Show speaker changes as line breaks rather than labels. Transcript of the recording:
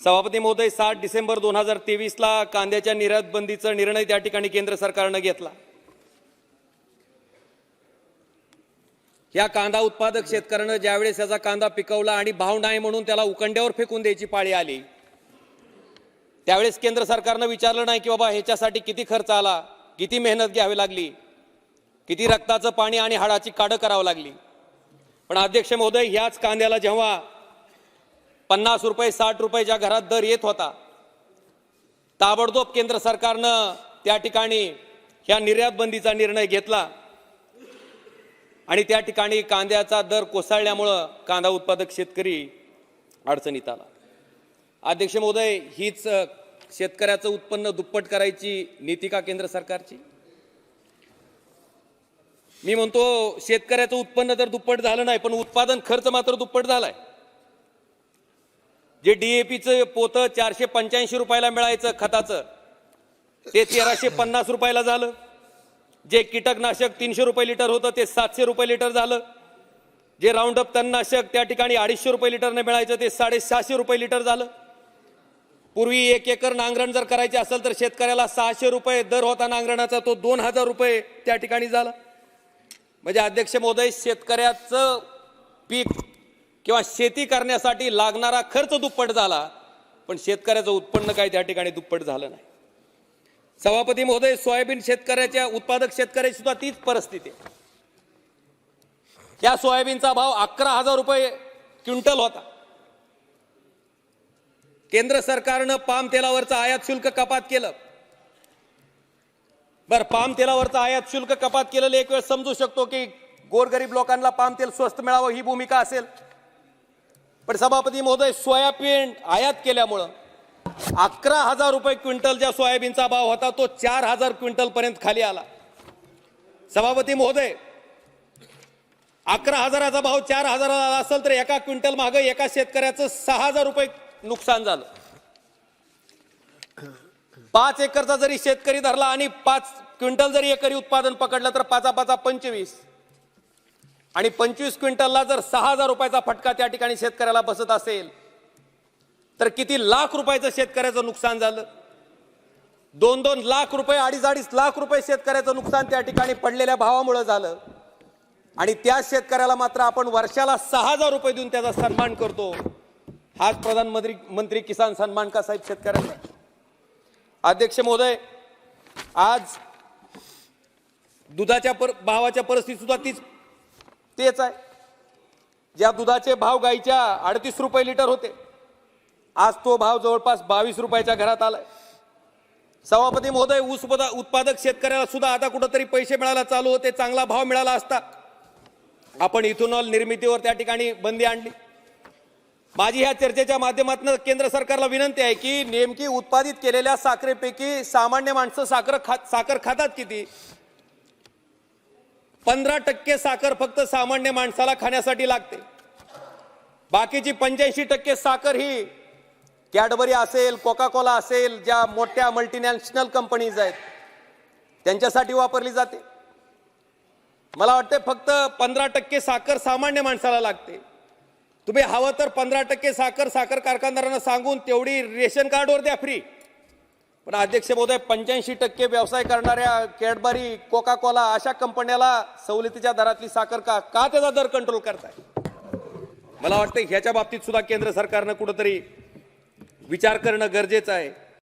सभापती महोदय सात डिसेंबर दोन हजार तेवीसला कांद्याच्या निर्यात बंदीचा निर्णय त्या ठिकाणी केंद्र सरकारनं घेतला. या कांदा उत्पादक शेतकऱ्यानं ज्यावेळेस याचा कांदा पिकवला आणि भाव नाही म्हणून त्याला उकंड्यावर फेकून द्यायची पाळी आली त्यावेळेस केंद्र सरकारनं विचारलं नाही की बाबा ह्याच्यासाठी किती खर्च आला किती मेहनत घ्यावी लागली किती रक्ताचं पाणी आणि हाडाची काढं करावं लागली. पण अध्यक्ष महोदय ह्याच कांद्याला जेव्हा पन्नास रुपये साठ रुपयाच्या घरात दर येत होता. ताबडतोब केंद्र सरकारनं त्या ठिकाणी ह्या निर्यात बंदीचा निर्णय घेतला. आणि त्या ठिकाणी कांद्याचा दर कोसळल्यामुळं कांदा उत्पादक शेतकरी अडचणीत आला. अध्यक्ष महोदय हीच शेतकऱ्याचं उत्पन्न दुप्पट करायची नीती का केंद्र सरकारची? मी म्हणतो शेतकऱ्याचं उत्पन्न तर दुप्पट झालं नाही पण उत्पादन खर्च मात्र दुप्पट झालाय. जे डीएपीचं पोतं चारशे पंच्याऐंशी रुपयाला मिळायचं खताचं ते तेराशे पन्नास रुपयाला झालं. जे कीटकनाशक तीनशे रुपये लिटर होतं ते सातशे रुपये लिटर झालं. जे राऊंडअप तणनाशक त्या ठिकाणी अडीचशे रुपये लिटरने मिळायचं ते साडेसहाशे रुपये लिटर झालं. पूर्वी एक एकर नांगरण जर करायचे असेल तर शेतकऱ्याला सहाशे रुपये दर होता नांगरणाचा तो दोन हजार रुपये त्या ठिकाणी झाला. म्हणजे अध्यक्ष महोदय शेतकऱ्याचं पीक किंवा शेती करण्यासाठी लागणारा खर्च दुप्पट झाला पण शेतकऱ्याचं उत्पन्न काही त्या ठिकाणी दुप्पट झालं नाही. सभापती महोदय सोयाबीन शेतकऱ्याच्या उत्पादक शेतकऱ्याची सुद्धा तीच परिस्थिती आहे. या सोयाबीनचा भाव अकरा हजार रुपये क्विंटल होता. केंद्र सरकारनं पाम तेलावरचं आयात शुल्क कपात केलं. बर पाम तेलावरचं आयात शुल्क कपात केलेलं एक वेळ समजू शकतो की गोरगरीब लोकांना पाम तेल स्वस्त मिळावं ही भूमिका असेल. पण सभापती महोदय सोयाबीन आयात केल्यामुळं अकरा हजार रुपये क्विंटल ज्या सोयाबीनचा भाव होता तो चार हजार क्विंटलपर्यंत खाली आला. सभापती महोदय अकरा हजाराचा भाव चार हजाराला आला असेल तर एका क्विंटल मागं एका शेतकऱ्याचं सहा हजार रुपये नुकसान झालं. पाच एकरचा जरी शेतकरी धरला आणि पाच क्विंटल जरी एकरी उत्पादन पकडलं तर पाचा पाचा पंचवीस. आणि पंचवीस क्विंटलला जर सहा हजार रुपयाचा फटका त्या ठिकाणी शेतकऱ्याला बसत असेल तर किती लाख रुपयाचं शेतकऱ्याचं नुकसान झालं? दोन दोन लाख रुपये अडीच अडीच लाख रुपये शेतकऱ्याचं नुकसान त्या ठिकाणी पडलेल्या भावामुळे झालं. आणि त्या शेतकऱ्याला मात्र आपण वर्षाला सहा हजार रुपये देऊन त्याचा सन्मान करतो. हाच प्रधानमंत्री मंत्री किसान सन्मान का साहेब शेतकऱ्यांना? अध्यक्ष महोदय आज दुधाच्या पर भावाच्या परिस्थिती सुद्धा तीच तेच आहे. ज्या दुधाचे भाव गाईच्या अडतीस रुपये लिटर होते आज तो भाव जवळपास बावीस रुपयाच्या घरात आलाय. सभापती महोदय ऊस उत्पादक शेतकऱ्याला सुद्धा आता कुठंतरी पैसे मिळायला चालू होते चांगला भाव मिळाला असता. आपण इथेनॉल निर्मितीवर त्या ठिकाणी बंदी आणली. माझी ह्या चर्चेच्या माध्यमातून केंद्र सरकारला विनंती आहे की नेमकी उत्पादित केलेल्या साखरेपैकी सामान्य माणसं साखर खात साखर खातात किती? पंधरा टक्के साखर फक्त सामान्य माणसाला खाण्यासाठी लागते. बाकीची पंच्याऐंशी टक्के साखर ही कॅडबरी असेल कोका कोला असेल ज्या मोठ्या मल्टीनॅशनल कंपनीज आहेत त्यांच्यासाठी वापरली जाते. मला वाटते फक्त पंधरा टक्के साखर सामान्य माणसाला लागते. तुम्ही हवं तर पंधरा टक्के साखर साखर कारखानदारांना सांगून तेवढी रेशन कार्डवर द्या फ्री पण अध्यक्ष महोदय पंच्याऐंशी टक्के व्यवसाय करणाऱ्या कॅडबरी कोका कोला अशा कंपन्याला सवलतीच्या दरातली साखर का का त्याचा दर कंट्रोल करताय? मला वाटतं ह्याच्या बाबतीत सुद्धा केंद्र सरकारनं कुठंतरी विचार करणं गरजेचं आहे.